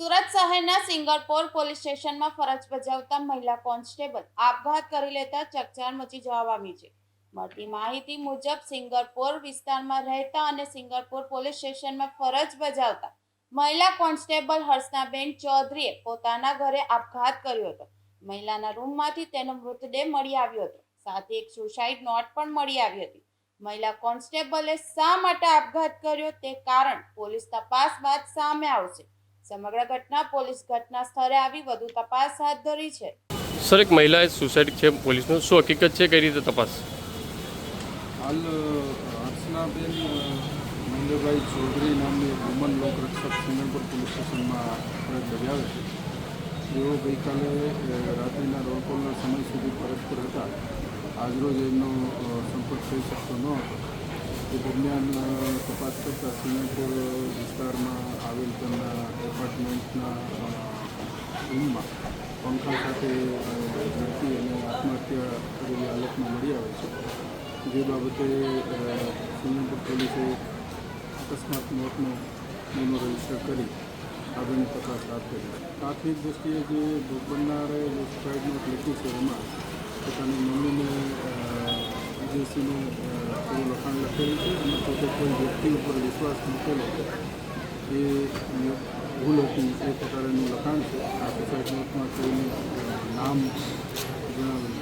સુરત શહેરના સિંગરપોર પોલીસ સ્ટેશનમાં ફરજ બજાવતા મહિલા કોન્સ્ટેબલ આપઘાત કરી લેતા ચકચાર મચી જવા પામી છે. મળતી માહિતી મુજબ સિંગરપોર વિસ્તારમાં રહેતા અને સિંગરપોર પોલીસ સ્ટેશનમાં ફરજ બજાવતા મહિલા કોન્સ્ટેબલ હર્ષનાબેન ચૌધરીએ પોતાના ઘરે આપઘાત કર્યો હતો. મહિલાના રૂમમાંથી તેનો મૃતદેહ મળી આવ્યો હતો. સાથે એક સુસાઇડ નોટ પણ મળી આવી હતી. મહિલા કોન્સ્ટેબલે શા માટે આપઘાત કર્યો તે કારણ પોલીસ તપાસ બાદ સામે આવશે. સમગ્ર ઘટના પોલીસ ઘટના સ્થળે આવી વધુ તપાસ હાથ ધરી છે. સર એક મહિલાએ સુસાઇડ છે પોલીસનું. શું હકીકત છે કઈ રીતે તપાસ? હાલ હર્ષનાબેન મહેન્દ્રભાઈ ચૌધરી નામની વુમન લોકરક્ષક સિંગણપુર પોલીસ સ્ટેશનમાં ફરજ બજાવે છે. તેઓ ગઈકાલે રાત્રિના રોલકોલના સમય સુધી ફરજ પર હતા. આજરોજ એમનો સંપર્ક થઈ શકતો ન હતો. એ દરમિયાન તપાસ કરતાં સિંગણપુર વિસ્તારમાં રૂમમાં પંખા સાથે ઝડપી અને આત્મહત્યા કરેલી હાલતમાં મળી આવે છે. જે બાબતે સુરેન્દ્રપુર પોલીસે અકસ્માત મોતનો ગુનો રજિસ્ટર કરી આગળની તપાસ હાથ છે પ્રાથમિક દ્રષ્ટિએ જે ભોગ બનનારે જે સુસાઇડ નોટ છે એમાં, પોતાની મમ્મીને વિદેશીને એવું લખાણ લખેલું છે. અને પોતે કોઈ વ્યક્તિ ઉપર વિશ્વાસ મૂકેલો એ ભૂલ હતી એ પ્રકારનું લખાણ છે. આ સુસાઇડ નોટમાં કોઈનું નામ જણાવેલ